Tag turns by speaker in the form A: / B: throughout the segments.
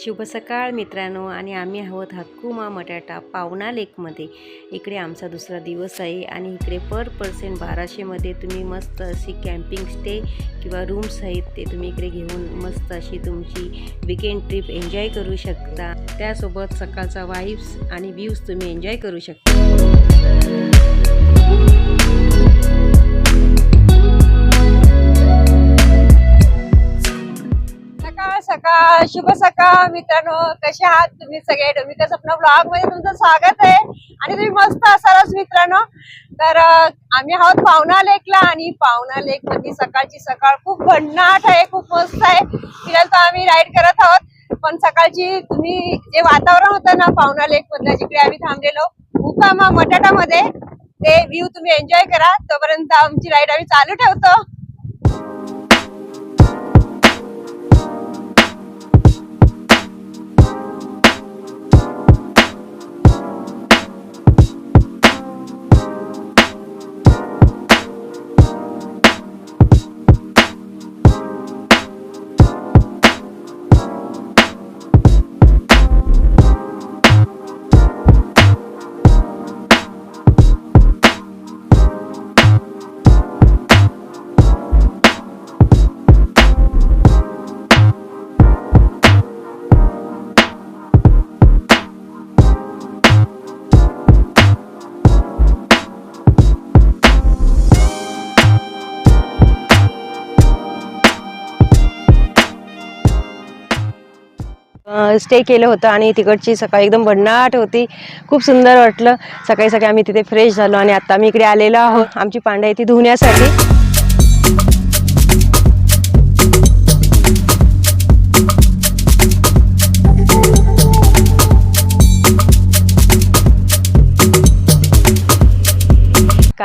A: शुभ सकाळ मित्रांनो. आणि आम्ही आहोत हक्कुमा मटाटा पावना लेकमध्ये. इकडे आमचा दुसरा दिवस आहे आणि इकडे पर पर्सन बाराशेमध्ये तुम्ही मस्त अशी कॅम्पिंग स्टे किंवा रूम्स आहेत ते तुम्ही इकडे घेऊन मस्त अशी तुमची विकेंड ट्रिप एन्जॉय करू शकता. त्यासोबत सकाळचा वाईब्स आणि व्ह्यूज तुम्ही एन्जॉय करू शकता.
B: सकाळ शुभ सकाळ मित्रांनो. कसे आहात तुम्ही सगळे? डोमिका सपना ब्लॉगमध्ये तुमचं स्वागत आहे. आणि तुम्ही मस्त असालच मित्रांनो. तर आम्ही आहोत पावना लेकला आणि पावना लेकमध्ये सकाळची सकाळ खूप भन्नाट आहे खूप मस्त आहे. फिरायला तर आम्ही राईड करत आहोत. पण सकाळची तुम्ही जे वातावरण होतं ना पावना लेक मधलं जिकडे आम्ही थांबलेलो मुकामा मटाटामध्ये ते व्ह्यू तुम्ही एन्जॉय करा. तोपर्यंत आमची राईड आम्ही चालू ठेवतो.
A: स्टे केलं होतं आणि तिकडची सकाळी एकदम भन्नाट होती. खूप सुंदर वाटलं. सकाळी सकाळी आम्ही तिथे फ्रेश झालो आणि आता आम्ही इकडे आलेलो आहोत. आमची पांडा आहे ती धुण्यासाठी.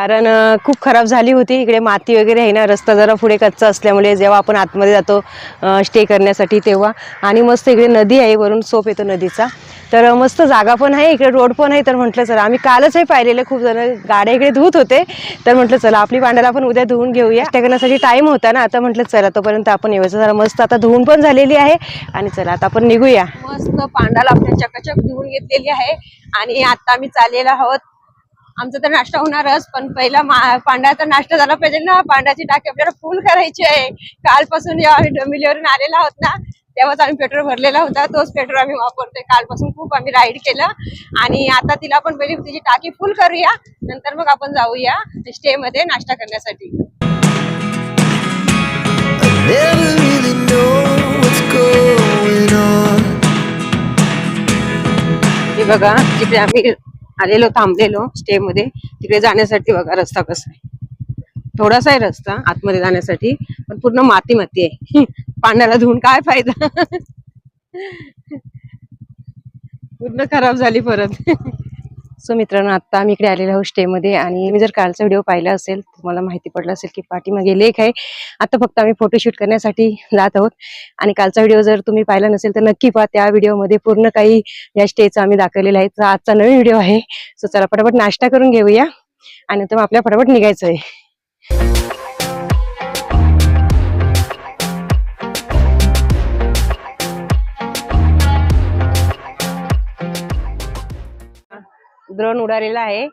A: कारण खूप खराब झाली होती. इकडे माती वगैरे आहे ना रस्ता जरा पुढे कच्चा असल्यामुळे जेव्हा आपण आतमध्ये जातो स्टे करण्यासाठी तेव्हा. आणि मस्त इकडे नदी आहे वरून सोप येतो नदीचा. तर मस्त जागा पण आहे इकडे रोड पण आहे. तर म्हटलं चला आम्ही कालच हे पाहिलेलं. खूप जण गाड्या इकडे धुत होते. तर म्हटलं चला आपली पांड्याला आपण उद्या धुवून घेऊया. त्या करण्यासाठी टाईम होता ना आता म्हटलं चला तोपर्यंत आपण येऊया जरा मस्त आता धुवून पण झालेली आहे. आणि चला आता आपण निघूया.
B: मस्त पांडाला आपल्या चकाचक धुवून घेतलेली आहे. आणि आता आम्ही चाललेलो आहोत आमचा तर नाश्ता होणारच पण पहिला पांड्याचा नाश्ता झाला पाहिजे ना. पांड्याची टाकी आपल्याला फुल करायची आहे. कालपासून जेव्हा आम्ही डोंबिवलीवरून आलेलो आहोत ना तेव्हाच आम्ही पेट्रोल भरलेला होता. तोच पेट्रोल आम्ही वापरतोय. कालपासून खूप आम्ही राईड केलं. आणि आता तिला आपण पहिली तिची टाकी फुल करूया. नंतर मग आपण जाऊया स्टे मध्ये नाश्ता करण्यासाठी.
A: हे बघा जिकडे आम्ही आलेलो थांबलेलो स्टे मध्ये. तिकडे जाण्यासाठी बघा रस्ता कसा आहे. थोडासा आहे रस्ता आतमध्ये जाण्यासाठी पण पूर्ण माती माती आहे. पाण्याला धुवून काय फायदा? पूर्ण खराब झाली परत. सो मित्रांनो आता आम्ही इकडे आलेलो आहोत स्टे मध्ये आणि मी जर कालचा व्हिडिओ पाहिला असेल तर तुम्हाला माहिती पडलं असेल की पाठीमागे लेख आहे. आता फक्त आम्ही फोटोशूट करण्यासाठी जात आहोत. आणि कालचा व्हिडिओ जर तुम्ही पाहिला नसेल तर नक्की पहा त्या व्हिडिओमध्ये पूर्ण काही या स्टेचं आम्ही दाखवलेलं आहे. तर आजचा नवीन व्हिडिओ आहे. सो चला फटाफट नाश्ता करून घेऊया. आणि तर मग आपल्या फटाफट निघायचं आहे द्रोण उडालेला आहे.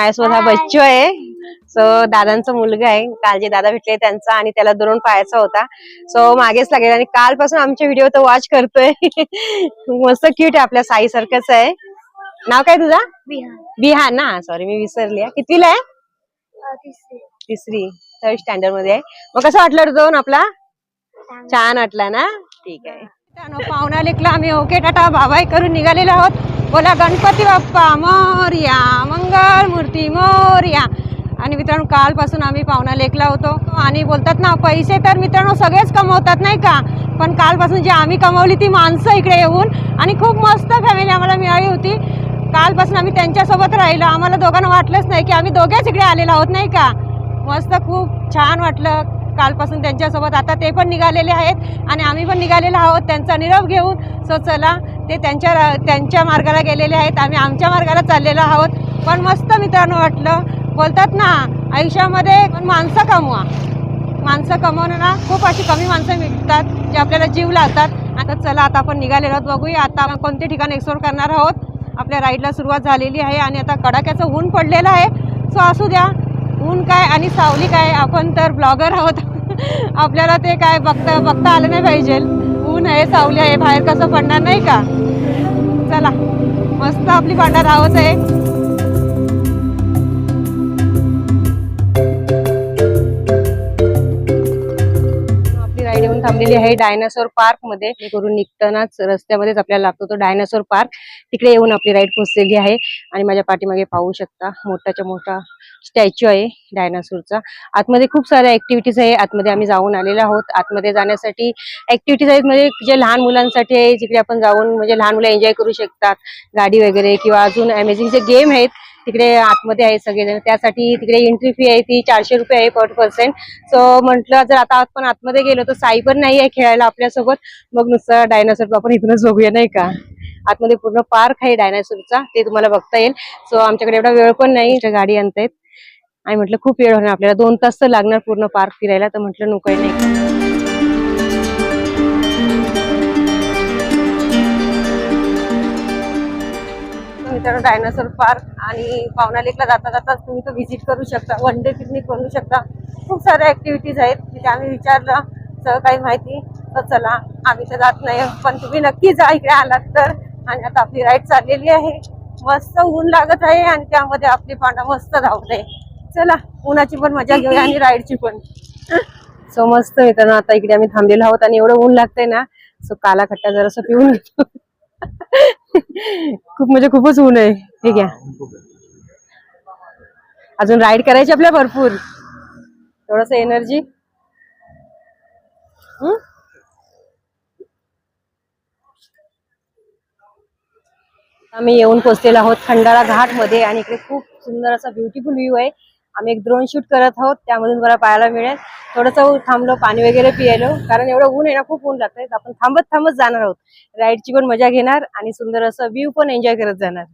A: माझ्यासोबत हा बच्चू आहे. सो दादांचा मुलगा आहे. काल जे दादा भेटले त्यांचा आणि त्याला दुरून पाहायचा होता. सो मागेच लागेल आणि कालपासून आमचे व्हिडिओ तो वॉच करतोय. मस्त क्यूट आहे आपल्या साई सारखंच आहे. नाव काय तुझा? बिहान. ना? सॉरी मी विसरली आहे. कितवीला आहे? तिसरी. थर्ड स्टँडर्डमध्ये आहे. मग कसं वाटलं जाऊन आपला? छान. वाटला ना? ठीक आहे.
B: पाहुणा लेकला आम्ही. Okay tata. बाबाई करून निघालेलो आहोत.
A: बोला गणपती बाप्पा मोर्या मंगल मूर्ती मोर्या. आणि मित्रांनो कालपासून आम्ही पाहुणा लेखला होतो. आणि बोलतात ना पैसे तर मित्रांनो सगळेच कमवतात नाही का? पण कालपासून जी आम्ही कमवली ती माणसं इकडे येऊन आणि खूप मस्त फॅमिली आम्हाला मिळाली होती. कालपासून आम्ही त्यांच्यासोबत राहिलो. आम्हाला दोघांना वाटलंच नाही की आम्ही दोघेच इकडे आलेलो आहोत नाही का? मस्त खूप छान वाटलं. कालपासून त्यांच्यासोबत आता ते पण निघालेले आहेत आणि आम्ही पण निघालेलो आहोत त्यांचा निरोप घेऊन. सो चला ते त्यांच्या त्यांच्या मार्गाला गेलेले आहेत आम्ही आमच्या मार्गाला चाललेलो आहोत. पण मस्त मित्रांनो वाटलं. बोलतात ना आयुष्यामध्ये पण माणसं कमवा. माणसं कमवणं ना खूप अशी कमी माणसं मिळतात जे आपल्याला जीव लावतात. आता चला आता आपण निघालेलो आहोत बघूया. आता आपण कोणते ठिकाण एक्सप्लोर करणार आहोत? आपल्या राईडला सुरुवात झालेली आहे आणि आता कडाक्याचं ऊन पडलेलं आहे. सो असू द्या ऊन काय आणि सावली काय आपण तर ब्लॉगर आहोत. आपल्याला ते काय बघता बघता आलं नाही पाहिजे. ऊन आहे सावली आहे बाहेर कसं पडणार नाही का? चला मस्त आपली पांढरा धावत आहे.
C: थांबलेली आहे डायनासोर पार्कमध्ये. करून निघतानाच रस्त्यामध्येच आपल्याला लागतो तो डायनासोर पार्क. तिकडे येऊन आपली राईड पोहोचलेली आहे. आणि माझ्या पाठीमागे पाहू शकता मोठाच्या मोठा स्टॅच्यू आहे डायनासोरचा. आतमध्ये खूप साऱ्या ऍक्टिव्हिटीज आहे. आतमध्ये आम्ही जाऊन आलेलो आहोत. आतमध्ये जाण्यासाठी ऍक्टिव्हिटीज आहेत म्हणजे जे लहान मुलांसाठी आहे जिकडे आपण जाऊन म्हणजे लहान मुलं एन्जॉय करू शकतात. गाडी वगैरे किंवा अजून अमेझिंग जे गेम आहेत तिकडे आतमध्ये आहे सगळेजण. त्यासाठी तिकडे एंट्री फी आहे ती चारशे रुपये आहे पर पर्सन सो म्हटलं जर आता आपण आतमध्ये गेलो तर साई पण नाही आहे खेळायला आपल्यासोबत. मग नुसतं डायनासोर आपण इथूनच बघूया नाही का? आतमध्ये पूर्ण पार्क आहे डायनासोरचा ते तुम्हाला बघता येईल. सो आमच्याकडे एवढा वेळ पण नाही. गाडी आणतायत. आणि म्हटलं खूप वेळ होणार आपल्याला. दोन तास तर लागणार पूर्ण पार्क फिरायला. तर म्हटलं नको आहे नाही
A: मित्रांनो डायनासोर पार्क आणि पावना लेकला जाता जाता तुम्ही तो व्हिजिट करू शकता वन डे पिकनिक करू शकता. खूप साऱ्या ॲक्टिव्हिटीज आहेत तिथे आम्ही विचारलं सर काही माहिती? तर चला आम्ही तर जात नाही पण तुम्ही नक्की जा इकडे आलात तर. आणि आता आपली राईड चाललेली आहे. मस्त ऊन लागत आहे आणि त्यामध्ये आपली पांडा मस्त धावत आहे चला उन्हाची पण मजा घेऊया आणि राईडची पण.
C: सो मस्त मित्रांनो आता इकडे आम्ही थांबलेलो आहोत आणि एवढं ऊन लागतंय ना सो काला खट्टा जरासं पिऊन घेतो खूप म्हणजे खूपच ऊन आहे. हे घ्या. अजून राईड करायची आपल्या भरपूर. थोडस एनर्जी आम्ही येऊन पोहोचलेलो आहोत खंडाळा घाटमध्ये आणि इकडे खूप सुंदर असा ब्युटिफुल व्ह्यू आहे. आम्ही एक ड्रोन शूट करत आहोत त्यामधून मला पाहायला मिळेल. थोडंसं थांबलो पाणी वगैरे पियालो कारण एवढं ऊन आहे ना खूप ऊन लागतंय. तर आपण थांबत थांबत जाणार आहोत. राईडची पण मजा घेणार आणि सुंदर असं व्ह्यू पण एन्जॉय करत जाणार.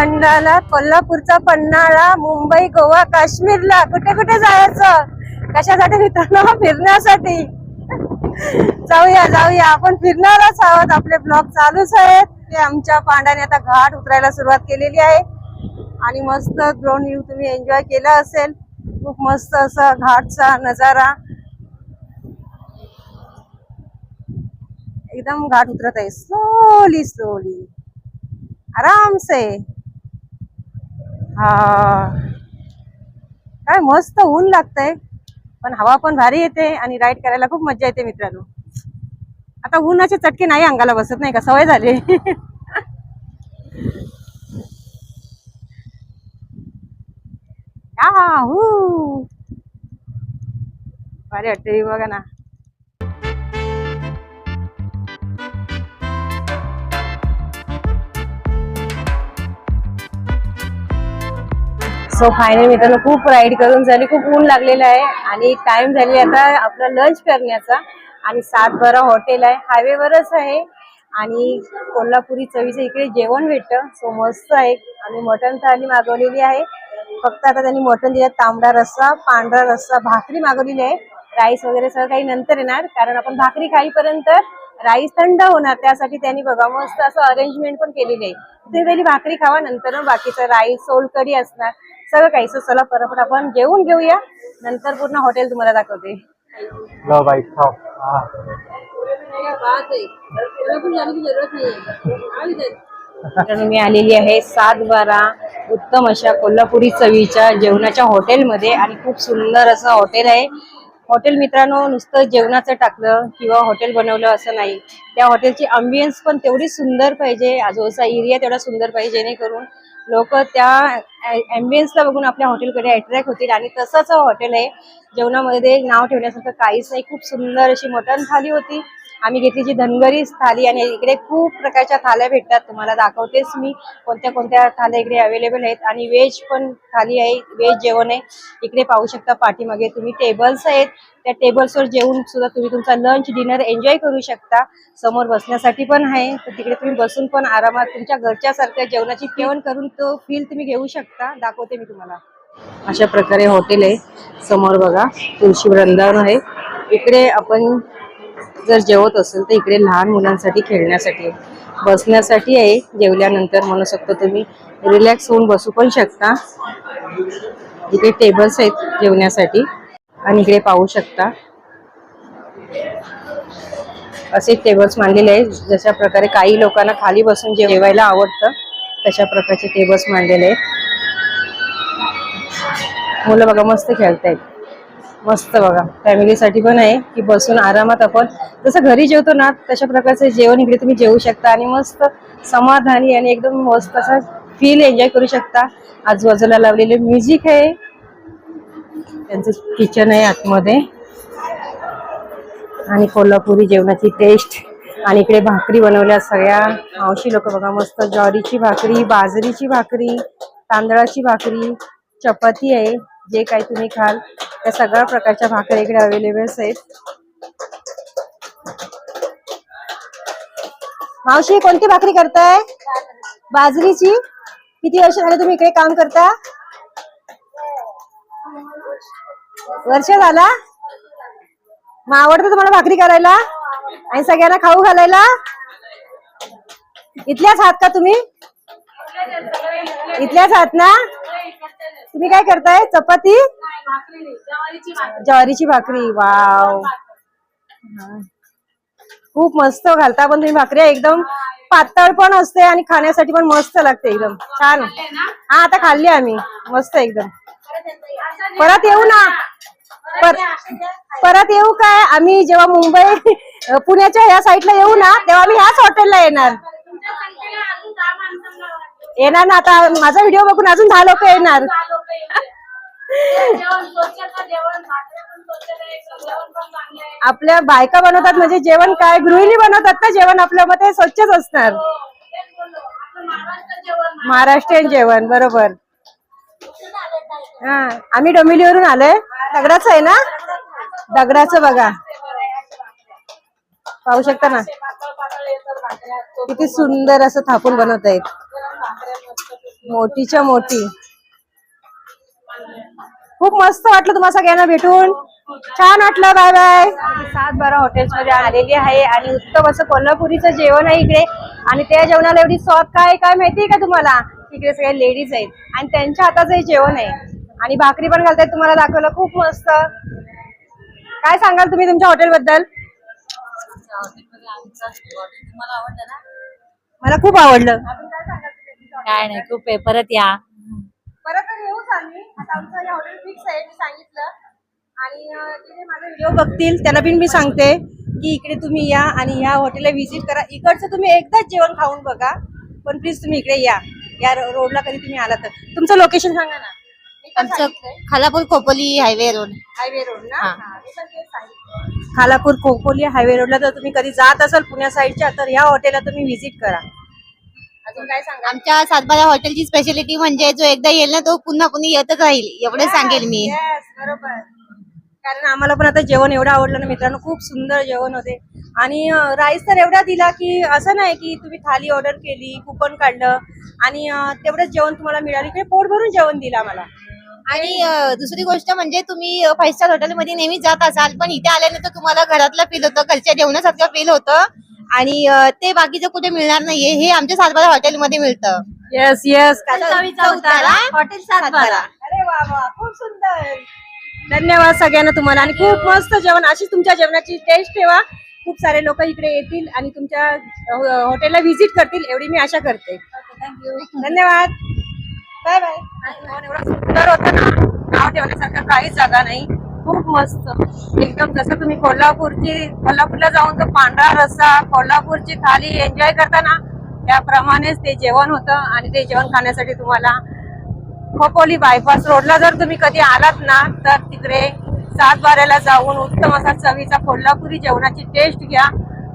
A: खंडाला कोल्हापूरचा पन्हाळा मुंबई गोवा काश्मीरला. कुठे कुठे जायचं? कशासाठी मित्रांनो? फिरण्यासाठी. जाऊया जाऊया. आपण फिरणारच आहोत. आपले ब्लॉग चालूच आहेत. ते आमच्या पांड्याने आता घाट उतरायला सुरुवात केलेली आहे. आणि मस्त ड्रोन व्ह्यू तुम्ही एन्जॉय केला असेल. खूप मस्त असा घाटचा नजारा. एकदम घाट उतरत आहे. स्लोली स्लोली आराम से हा. काय मस्त ऊन लागतंय पण हवा पण भारी येते आणि राईड करायला खूप मजा येते मित्रांनो. आता उन्हाचे चटके नाही अंगाला बसत नाही का? सवय झाली. याहू. भारी वाटते बघा ना.
C: सो फायनल मित्रांनो खूप राईड करून झाली खूप ऊन लागलेलं आहे. आणि टाइम झाली आता आपला लंच करण्याचा. आणि सात बारा हॉटेल आहे हायवेवरच आहे. आणि कोल्हापुरी चवीचं इकडे जेवण भेटतं. सो मस्त आहे. आणि मटन थाली मागवलेली आहे.
A: फक्त आता त्यांनी मटण दिलं तांबडा रस्सा पांढरा रस्सा भाकरी मागवलेली आहे. राईस वगैरे सगळं काही नंतर येणार कारण आपण भाकरी खाईपर्यंत राईस थंड होणार त्यासाठी त्यांनी बघा मस्त असं अरेंजमेंट पण केलेली आहे. तुम्ही पहिली भाकरी खावा नंतर बाकीचं राईस सोलकढी असणार सगळं काही. So चला परत आपण जेवून घेऊया. नंतर पूर्ण हॉटेल तुम्हाला दाखवते.
D: खाओ.
A: मी आलेली आहे सात बारा उत्तम अशा कोल्हापुरी चवीच्या जेवणाच्या हॉटेलमध्ये आणि खूप सुंदर असं हॉटेल आहे. हॉटेल मित्रांनो नुसतं जेवणाचं टाकलं किंवा हॉटेल बनवलं असं नाही. त्या हॉटेलची अम्बियन्स पण तेवढी सुंदर पाहिजे. आजूबाजूचा एरिया तेवढा सुंदर पाहिजे जेणेकरून लोक त्या अम्बियन्सला बघून आपल्या हॉटेलकडे अट्रॅक्ट होतील. आणि तसंच हॉटेल आहे. जेवणामध्ये नाव ठेवण्यासारखं काहीच नाही. खूप सुंदर अशी मटण थाली होती. आम्ही घेतली जी धनगरी थाली आणि इकडे खूप प्रकारच्या थाल्या भेटतात तुम्हाला दाखवतेच मी. कोणत्या कोणत्या थाल्या इकडे अवेलेबल आहेत आणि व्हेज पण थाली आहे व्हेज जेवण आहे. इकडे पाहू शकता पाठीमागे तुम्ही टेबल्स आहेत. त्या टेबल्सवर जेवून सुद्धा तुम्ही तुमचा लंच डिनर एन्जॉय करू शकता. समोर बसण्यासाठी पण आहे. तर तिकडे तुम्ही बसून पण आरामात तुमच्या घरच्यासारख्या जेवणाची जेवण करून तो फील तुम्ही घेऊ शकता. दाखवते मी तुम्हाला. अशा प्रकारे हॉटेल आहे. समोर बघा तुळशी वृंदावन आहे. इकडे आपण जर जेवत असेल तर इकडे लहान मुलांसाठी खेळण्यासाठी. आहे. बसण्यासाठी आहे जेवल्यानंतर म्हणू शकतो तुम्ही. रिलॅक्स होऊन बसू पण शकता. इकडे टेबल्स आहेत जेवण्यासाठी. आणि इकडे पाहू शकता. असे टेबल्स मांडलेले आहेत. जशा प्रकारे काही लोकांना खाली बसून जेवायला आवडतं तशा प्रकारचे टेबल्स मांडलेले आहेत. मुलं बघा मस्त खेळतायत. मस्त बघा. फॅमिलीसाठी पण आहे की बसून आरामात आपण जसं घरी जेवतो ना तशा प्रकारचं जेवण इकडे तुम्ही जेवू शकता आणि मस्त समाधानी आणि एकदम मस्त असं फील एन्जॉय करू शकता. आजूबाजूला लावलेले म्युझिक आहे. त्यांचं किचन आहे आतमध्ये. आणि कोल्हापुरी जेवणाची टेस्ट आणि इकडे भाकरी बनवल्या सगळ्या. मावशी लोक बघा मस्त. ज्वारीची भाकरी बाजरीची भाकरी तांदळाची भाकरी चपाती आहे. जे काही तुम्ही खाल त्या सगळ्या प्रकारच्या भाकरी इकडे अवेलेबल आहेत. मावशी कोणती भाकरी करताय? बाजरीची. किती वर्ष झाले तुम्ही इकडे काम करता? वर्ष झाला? मग आवडतं तुम्हाला भाकरी करायला? आणि सगळ्यांना खाऊ घालायला? इथल्याच आहात का तुम्ही? इथल्याच आहात ना? तुम्ही काय करताय? चपाती? ज्वारीची भाकरी. वाव. खूप मस्त घालता पण तुम्ही भाकरी. एकदम पातळ पण असते आणि खाण्यासाठी पण मस्त लागते एकदम. छान. हा आता खाल्ली आम्ही. मस्त एकदम. परत येऊ ना. पर- परत येऊ काय? आम्ही जेव्हा मुंबई पुण्याच्या ह्या साईडला येऊ ना तेव्हा आम्ही ह्याच हॉटेलला येणार. येणार ना. आता माझा व्हिडिओ बघून अजून दहा लोक येणार. आपल्या बायका बनवतात म्हणजे जेवण काय? गृहिणी बनवतात ना जेवण? आपल्या मध्ये स्वच्छच असणार. महाराष्ट्रीयन जेवण बरोबर. हा आम्ही डोंबिवलीवरून आलोय. दगडाचं आहे ना? दगडाचं बघा. पाहू शकता ना? किती सुंदर असं थापून बनवत आहेत मोठीच्या मोठी खूप मस्त वाटलं तुम्हाला सगळ्यांना भेटून. छान वाटलं बाय बाय सात बारा हॉटेल्समध्ये आलेली आहे आणि उत्तम असं कोल्हापुरीचं जेवण आहे इकडे. आणि त्या जेवणाला एवढी स्वाद काय काय माहितीये का तुम्हाला? इकडे सगळे लेडीज आहेत. आणि त्यांच्या हाताचं हे जेवण आहे. आणि भाकरी पण घालतायत तुम्हाला दाखवलं खूप मस्त. काय सांगाल तुम्ही तुमच्या हॉटेल बद्दल मला खूप आवडलं.
E: काय नाही खूप आहे. परत या.
A: आम्ही. आता आमचं हे हॉटेल फिक्स आहे मी सांगितलं. आणि जे माझा व्हिडिओ बघतील. त्याला पण मी सांगते की इकडे तुम्ही या आणि ह्या हॉटेलला व्हिजिट करा. इकडचं तुम्ही एकदाच जेवण खाऊन बघा. पण प्लीज तुम्ही इकडे या. या रोडला कधी तुम्ही आला तर. तुमचं लोकेशन सांगा ना.
E: आमचं. Khalapur Khopoli highway road
A: highway road ना. खालापूर खोपोली हायवे रोडला जर तुम्ही कधी जात असाल पुण्या साईडच्या तर या हॉटेलला तुम्ही व्हिजिट करा.
E: आमच्या सातबारा हॉटेलची स्पेशालिटी म्हणजे जो एकदा येईल ना तो पुन्हा पुन्हा येतच राहील. एवढे सांगेल मी.
A: बरोबर. कारण आम्हाला पण आता जेवण एवढं आवडलं ना मित्रांनो खूप सुंदर जेवण होते. आणि राईस तर एवढा दिला की असं नाही की तुम्ही थाली ऑर्डर केली कुपन काढलं आणि तेवढंच जेवण तुम्हाला मिळालं. इकडे पोट भरून जेवण दिला मला
E: आणि दुसरी गोष्ट म्हणजे तुम्ही फाईव्ह स्टार हॉटेलमध्ये नेहमी जात असाल पण इथे आल्यानंतर तुम्हाला घरातलं फील होतं घरच्या जेवणासारखं फील होतं. आणि ते बाकीचं कुठे मिळणार नाहीये हे आमच्या सातबारा हॉटेलमध्ये मिळतं.
A: येस येस हॉटेल सातबारा. अरे वा वा खूप सुंदर. धन्यवाद सगळ्यांना तुम्हाला. आणि खूप मस्त जेवण. अशीच तुमच्या जेवणाची टेस्ट ठेवा. खूप सारे लोक इकडे येतील आणि तुमच्या अ, हॉटेलला व्हिजिट करतील एवढी मी आशा करते. धन्यवाद. बाय बाय एवढं सुंदर होतं ना नाव ठेवण्यासारखं काहीच जागा नाही. खूप मस्त. एकदम जसं तुम्ही कोल्हापूरची कोल्हापूरला जाऊन तो पांढरा रस्सा कोल्हापूरची थाली एन्जॉय करताना त्याप्रमाणेच ते जेवण होतं आणि ते जेवण खाण्यासाठी तुम्हाला खोपोली बायपास रोडला जर तुम्ही कधी आलात ना तर तिकडे सातबाऱ्याला जाऊन उत्तम असा चवीचा कोल्हापुरी जेवणाची टेस्ट घ्या.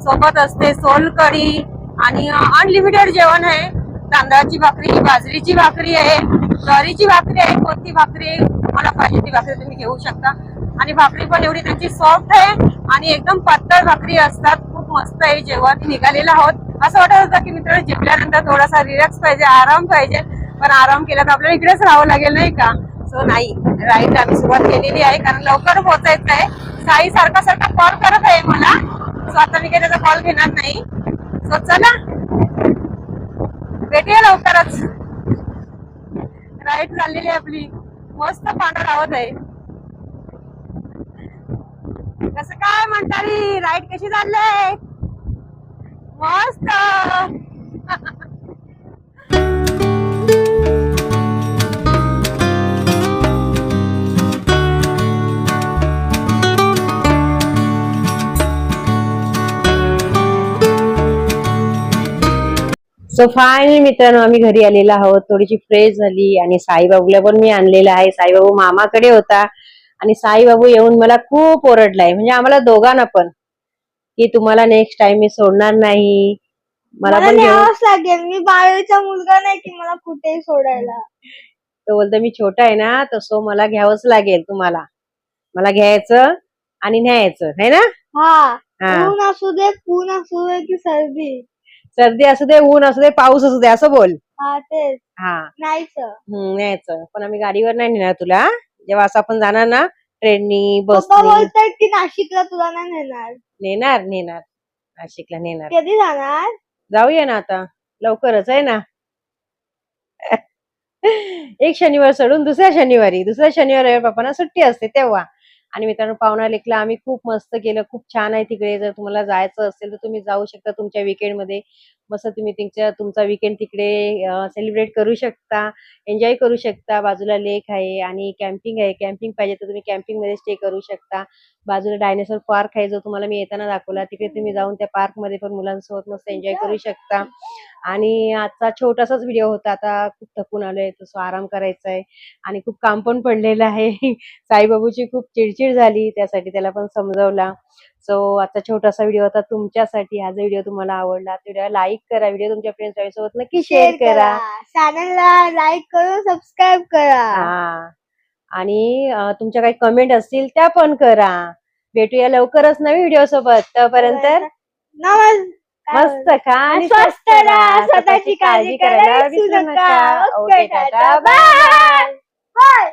A: सोबत असते सोलकढी आणि अनलिमिटेड जेवण आहे. तांदळाची भाकरी बाजरीची भाकरी आहे ज्वारीची भाकरी आहे कोणती भाकरी मला पाहिजे ती भाकरी तुम्ही घेऊ शकता. आणि भाकरी पण एवढी त्याची सॉफ्ट आहे आणि एकदम पातळ भाकरी असतात. खूप मस्त आहे. जेवण निघालेलं आहोत. असं वाटत होतं की मित्रांनो जिंकल्यानंतर थोडासा रिलॅक्स पाहिजे आराम पाहिजे. पण आराम केला तर आपल्याला इकडेच राहावं लागेल नाही का? सो नाही. राईट आम्ही सुरुवात केलेली आहे कारण लवकर पोहोचायचं आहे. साई सारखा सारखा कॉल करत आहे मला. सो आता मी काही त्याचा कॉल घेणार नाही. सो चला. भेटूया लवकरच. राईट चाललेली आहे आपली. मस्त पांढरा रावत आहे. कसं काय म्हणताली राईट कशी चाललंय? मस्त.
C: सो फायनली मित्रांनो आम्ही घरी आलेलो आहोत. थोडीशी फ्रेश झाली आणि साईबाबूला पण मी आणलेला आहे. साईबाबू मामाकडे होता. आणि साईबाबू येऊन मला खूप ओरडलाय. म्हणजे आम्हाला दोघांना पण की तुम्हाला नेक्स्ट टाइम मी सोडणार नाही. मला पण
F: न्यावंच लागेल. मी बारावीचा मुलगा नाही की मला कुठेही सोडायला.
C: तो बोलतो मी छोटा आहे ना तर सो मला घ्यावंच लागेल तुम्हाला. मला घ्यायचं आणि न्यायचं है ना?
F: हा.
C: हा.
F: ऊन असू दे ऊन असू दे की सर्दी.
C: सर्दी असू दे ऊन असू दे पाऊस असू दे असं बोल.
F: हा तेच.
C: हा.
F: नाहीच
C: हम्म, न्यायचं. पण आम्ही गाडीवर नाही नेणार तुला जेव्हा असं आपण जाणार ना ट्रेननी बसनी
F: बोलतात की नाशिकला तुला नाही नेणार.
C: नेणार नेणार. नाशिकला नेणार.
F: कधी जाणार?
C: जाऊया ना आता. लवकरच आहे ना. एक शनिवार सोडून दुसऱ्या शनिवारी. दुसऱ्या शनिवारी पप्पांना सुट्टी असते तेव्हा. आणि मित्रांनो पावणा लेकला आम्ही खूप मस्त केलं. खूप छान आहे तिकडे. जर तुम्हाला जायचं असेल तर तुम्ही जाऊ शकता तुमच्या weekend मध्ये. मस्त तुम्ही तुमच्या तुमचा विकेंड तिकडे सेलिब्रेट करू शकता एन्जॉय करू शकता. बाजूला लेक आहे आणि कॅम्पिंग आहे. कॅम्पिंग पाहिजे तर तुम्ही कॅम्पिंगमध्ये स्टे करू शकता. बाजूला डायनेसर पार्क आहे जो तुम्हाला मी येताना दाखवला. तिकडे तुम्ही जाऊन त्या पार्कमध्ये पण मुलांसोबत मस्त एन्जॉय करू शकता. आणि आजचा छोटासाच व्हिडिओ होता. आता खूप थकून आलोय. तसं आराम करायचा आहे आणि खूप काम पण पडलेलं आहे. साईबाबूची खूप चिडचिड झाली. त्यासाठी त्याला पण समजवला. सो आजचा छोटासा व्हिडिओ होता तुमच्यासाठी. हा जर व्हिडिओ तुम्हाला आवडला. तर व्हिडिओ लाईक करा. व्हिडिओ तुमच्या फ्रेंड्स सोबत नक्की शेअर करा.
F: चॅनलला लाईक करून सबस्क्राईब करा.
C: आणि तुमच्या काही कमेंट असतील त्या पण करा. भेटूया लवकरच नवीन व्हिडिओ सोबत. तोपर्यंत मस्त खा आणि
F: स्वस्त राहा. स्वतःची काळजी करायला विसरू नका. ओके टाटा. बाय